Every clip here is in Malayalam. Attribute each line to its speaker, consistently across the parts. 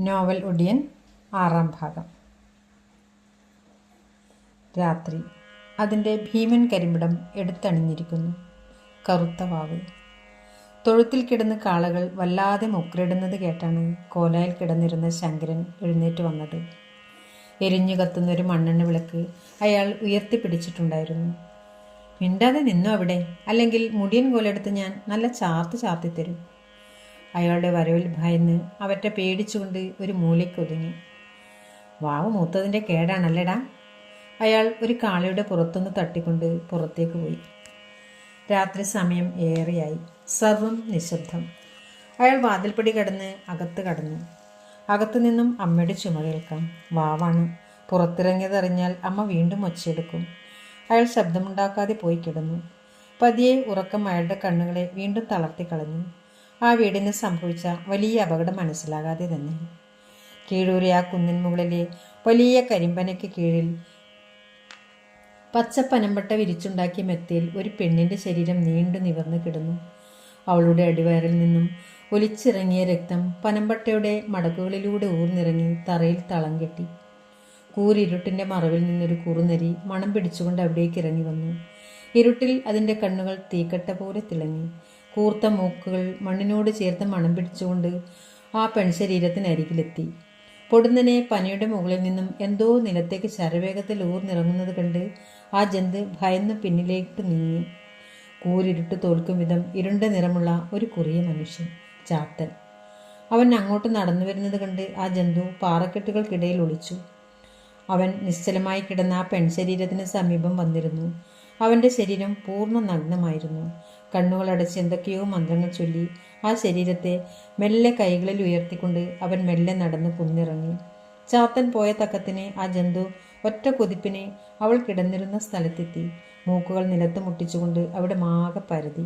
Speaker 1: നോവൽ ഒടിയൻ ആറാം ഭാഗം. രാത്രി. അതിന്റെ ഭീമൻ കരിമിടം എടുത്തണിഞ്ഞിരിക്കുന്നു. കറുത്ത വാവ്. തൊഴുത്തിൽ കിടന്ന് കാളകൾ വല്ലാതെ മുക്രിടുന്നത് കേട്ടാണ് കോലായിൽ കിടന്നിരുന്ന ശങ്കരൻ എഴുന്നേറ്റ് വന്നത്. എരിഞ്ഞു കത്തുന്ന ഒരു മണ്ണെണ്ണ വിളക്ക് അയാൾ ഉയർത്തിപ്പിടിച്ചിട്ടുണ്ടായിരുന്നു. മിണ്ടാതെ നിന്നു അവിടെ? അല്ലെങ്കിൽ മുടിയൻ കോലെടുത്ത് ഞാൻ നല്ല ചാർത്ത് ചാർത്തിത്തരും. അയാളുടെ വരവിൽ ഭയന്ന് അവറ്റ പേടിച്ചുകൊണ്ട് ഒരു മൂലയ്ക്കൊതുങ്ങി. വാവ് മൂത്തതിന്റെ കേടാണല്ലേടാ? അയാൾ ഒരു കാളയുടെ പുറത്തുനിന്ന് തട്ടിക്കൊണ്ട് പുറത്തേക്ക് പോയി. രാത്രി സമയം ഏറെയായി. സർവം നിശബ്ദം. അയാൾ വാതിൽപ്പടി കടന്ന് അകത്ത് കടന്നു. അകത്തു നിന്നും അമ്മയുടെ ചുമ കേൾക്കാം. വാവാണ്. പുറത്തിറങ്ങിയതറിഞ്ഞാൽ അമ്മ വീണ്ടും ഒച്ചയെടുക്കും. അയാൾ ശബ്ദമുണ്ടാക്കാതെ പോയി കിടന്നു. പതിയെ ഉറക്കം അയാളുടെ കണ്ണുകളെ വീണ്ടും തളർത്തിക്കളഞ്ഞു ആ വീടിന് സംഭവിച്ച വലിയ അപകടം മനസ്സിലാകാതെ തന്നെ. കീഴൂരെ ആ കുന്നിൻ മുകളിലെ വലിയ കരിമ്പനയ്ക്ക് കീഴിൽ പച്ചപ്പനമ്പട്ട വിരിച്ചുണ്ടാക്കിയ മെത്തയിൽ ഒരു പെണ്ണിന്റെ ശരീരം നീണ്ടു നിവർന്നു കിടന്നു. അവളുടെ അടിവയറിൽ നിന്നും ഒലിച്ചിറങ്ങിയ രക്തം പനമ്പട്ടയുടെ മടക്കുകളിലൂടെ ഊർന്നിറങ്ങി തറയിൽ തളം കെട്ടി. കൂരിരുട്ടിന്റെ മറവിൽ നിന്നൊരു കുറുനരി മണം പിടിച്ചുകൊണ്ട് അവിടേക്ക് ഇറങ്ങി വന്നു. ഇരുട്ടിൽ അതിന്റെ കണ്ണുകൾ തീക്കട്ട പോലെ തിളങ്ങി. കൂർത്ത മൂക്കുകൾ മണ്ണിനോട് ചേർത്ത് മണം പിടിച്ചുകൊണ്ട് ആ പെൺശരീരത്തിനരികിലെത്തി. പൊടുന്നനെ പനയുടെ മുകളിൽ നിന്നും എന്തോ നിലത്തേക്ക് ശരവേഗത്തിൽ ഊർന്നിറങ്ങുന്നത് കണ്ട് ആ ജന്ത് ഭയന്ന് പിന്നിലേക്ക് നീങ്ങി. കൂരിരുട്ട് തോൽക്കും വിധം ഇരുണ്ട നിറമുള്ള ഒരു കുറിയ മനുഷ്യൻ ചാത്തൻ. അവൻ അങ്ങോട്ട് നടന്നു വരുന്നത് കണ്ട് ആ ജന്തു പാറക്കെട്ടുകൾക്കിടയിൽ ഒളിച്ചു. അവൻ നിശ്ചലമായി കിടന്ന ആ പെൺശരീരത്തിന് സമീപം വന്നിരുന്നു. അവന്റെ ശരീരം പൂർണ നഗ്നമായിരുന്നു. കണ്ണുകളടച്ച് എന്തൊക്കെയോ മന്ത്രങ്ങൾ ചൊല്ലി ആ ശരീരത്തെ മെല്ലെ കൈകളിൽ ഉയർത്തിക്കൊണ്ട് അവൻ മെല്ലെ നടന്ന് കുന്നിറങ്ങി. ചാത്തൻ പോയ തക്കത്തിന് ആ ജന്തു ഒറ്റ കുതിപ്പിനെ അവൾ കിടന്നിരുന്ന സ്ഥലത്തെത്തി. മൂക്കുകൾ നിലത്ത് മുട്ടിച്ചുകൊണ്ട് അവിടെ മാകെ പരതി.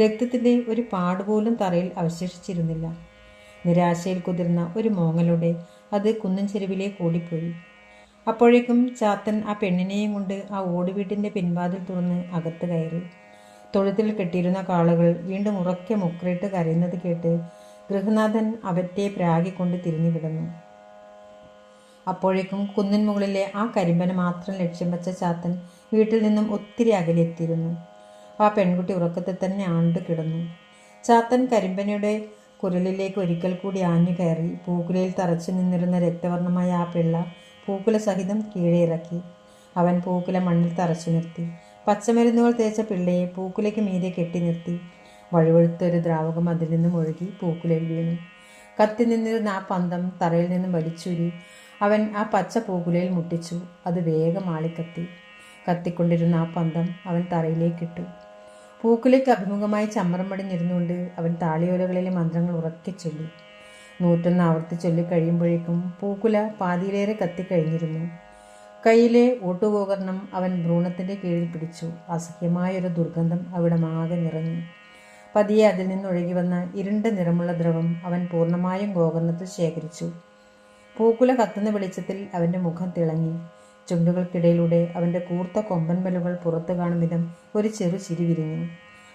Speaker 1: രക്തത്തിന്റെ ഒരു പാടുപോലും തറയിൽ അവശേഷിച്ചിരുന്നില്ല. നിരാശയിൽ കുതിർന്ന ഒരു മോങ്ങലോടെ അത് കുന്നിൻ ചെരുവിലേക്ക് ഓടിപ്പോയി അപ്പോഴേക്കും ചാത്തൻ ആ പെണ്ണിനെയും കൊണ്ട് ആ ഓടുവീട്ടിന്റെ പിൻവാതിൽ തുറന്ന് അകത്ത് കയറി. തൊഴുത്തിൽ കെട്ടിയിരുന്ന കാളുകൾ വീണ്ടും ഉറക്കെ മുക്രിട്ട് കരയുന്നത് കേട്ട് ഗൃഹനാഥൻ അവറ്റെ പ്രാഗിക്കൊണ്ട് തിരിഞ്ഞു കിടന്നു. അപ്പോഴേക്കും കുന്നിൻ മുകളിലെ ആ കരിമ്പന മാത്രം ലക്ഷ്യം വെച്ച ചാത്തൻ വീട്ടിൽ നിന്നും ഒത്തിരി അകലെത്തിയിരുന്നു. ആ പെൺകുട്ടി ഉറക്കത്തിൽ തന്നെ ആണ്ട് കിടന്നു. ചാത്തൻ കരിമ്പനയുടെ കുരലിലേക്ക് ഒരിക്കൽ കൂടി ആഞ്ഞു കയറി പൂക്കുലയിൽ തറച്ചു നിന്നിരുന്ന രക്തവർണമായ ആ പിള്ള പൂക്കുല സഹിതം കീഴെ ഇറക്കി അവൻ പൂക്കുല മണ്ണിൽ തറച്ചു നിർത്തി. പച്ചമരുന്നുകൾ തേച്ച പിള്ളയെ പൂക്കുലയ്ക്ക് മീതെ കെട്ടി നിർത്തി. വഴുവഴുത്ത ഒരു ദ്രാവകം അതിൽ നിന്നും ഒഴുകി പൂക്കുലയിൽ വീണു. കത്തി നിന്നിരുന്ന ആ പന്തം തറയിൽ നിന്നും വലിച്ചൂരി. അവൻ ആ പച്ച പൂക്കുലയിൽ മുട്ടിച്ചു. അത് വേഗം ആളിക്കത്തി. കത്തിക്കൊണ്ടിരുന്ന ആ പന്തം അവൻ തറയിലേക്കിട്ടു പൂക്കുലയ്ക്ക് അഭിമുഖമായി ചമ്മറം പടിഞ്ഞിരുന്നുകൊണ്ട് അവൻ താളിയോലകളിലെ മന്ത്രങ്ങൾ ഉറക്കെ ചൊല്ലി. നൂറ്റൊന്ന് ആവർത്തി ചൊല്ലി കഴിയുമ്പോഴേക്കും പൂക്കുല പാതിയിലേറെ കത്തിക്കഴിഞ്ഞിരുന്നു. കയ്യിലെ ഓട്ടുപകരണം അവൻ ഭ്രൂണത്തിന്റെ കീഴിൽ പിടിച്ചു. അസഹ്യമായൊരു ദുർഗന്ധം അവിടെ മാകെ നിറഞ്ഞു. പതിയെ അതിൽ നിന്നൊഴുകി വന്ന ഇരുണ്ട നിറമുള്ള ദ്രവം അവൻ പൂർണമായും ഗോകർണത്തിൽ ശേഖരിച്ചു. പൂക്കുല കത്തുന്ന വെളിച്ചത്തിൽ അവന്റെ മുഖം തിളങ്ങി. ചുണ്ടുകൾക്കിടയിലൂടെ അവന്റെ കൂർത്ത കൊമ്പൻമലുകൾ പുറത്തു കാണും വിധം ഒരു ചെറു ചിരി വിരിഞ്ഞു.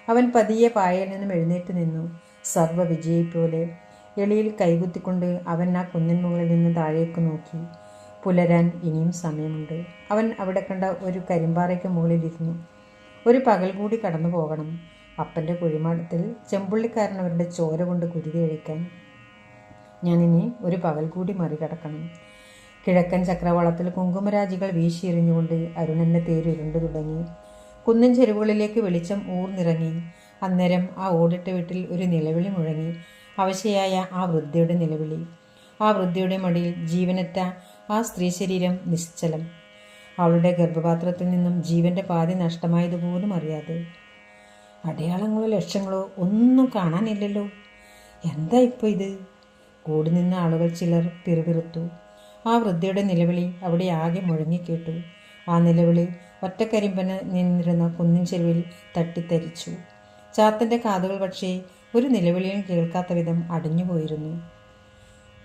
Speaker 1: അവൻ പതിയെ പായയിൽ നിന്നും എഴുന്നേറ്റ് നിന്നു. സർവവിജയി പോലെ എളിയിൽ കൈകുത്തിക്കൊണ്ട് അവൻ ആ കുന്നിൻ മുകളിൽ നിന്ന് താഴേക്ക് നോക്കി. പുലരാൻ ഇനിയും സമയമുണ്ട്. അവൻ അവിടെ കണ്ട ഒരു കരിമ്പാറയ്ക്ക് മുകളിലിരുന്നു. ഒരു പകൽ കൂടി കടന്നു പോകണം. അപ്പന്റെ കുഴിമാടത്തിൽ ചെമ്പുള്ളിക്കാരൻ അവരുടെ ചോര കൊണ്ട് കുരുതി അഴിക്കാൻ. ഞാനിനി ഒരു പകൽ കൂടി മറികടക്കണം. കിഴക്കൻ ചക്രവാളത്തിൽ കുങ്കുമരാജികൾ വീശിയെറിഞ്ഞുകൊണ്ട് അരുണന്റെ തേരുരുണ്ടു തുടങ്ങി. കുന്നിൻ ചെരുവുകളിലേക്ക് വെളിച്ചം ഊർന്നിറങ്ങി. അന്നേരം ആ ഓടിട്ട വീട്ടിൽ ഒരു നിലവിളി മുഴങ്ങി. അവശയായ ആ വൃദ്ധയുടെ നിലവിളി. ആ വൃദ്ധയുടെ മടിയിൽ ജീവനറ്റ ആ സ്ത്രീ ശരീരം നിശ്ചലം. അവളുടെ ഗർഭപാത്രത്തിൽ നിന്നും ജീവന്റെ പാതി നഷ്ടമായതുപോലും അറിയാതെ. അടയാളങ്ങളോ ലക്ഷ്യങ്ങളോ ഒന്നും കാണാനില്ലല്ലോ. എന്താ ഇപ്പോൾ ഇത്? കൂടി നിന്ന ആളുകൾ ചിലർ പിറുപിറുത്തു. ആ വൃദ്ധയുടെ നിലവിളി അവിടെ ആകെ മുഴങ്ങിക്കേട്ടു. ആ നിലവിളി ഒറ്റക്കരിമ്പന് നിന്നിരുന്ന കുന്നിൻ ചെരുവിൽ തട്ടിത്തരിച്ചു ചാത്തന്റെ കാതുകൾ പക്ഷേ ഒരു നിലവിളിയും കേൾക്കാത്ത വിധം അടിഞ്ഞുപോയിരുന്നു.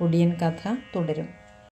Speaker 1: ഒടിയൻ കഥ തുടരും.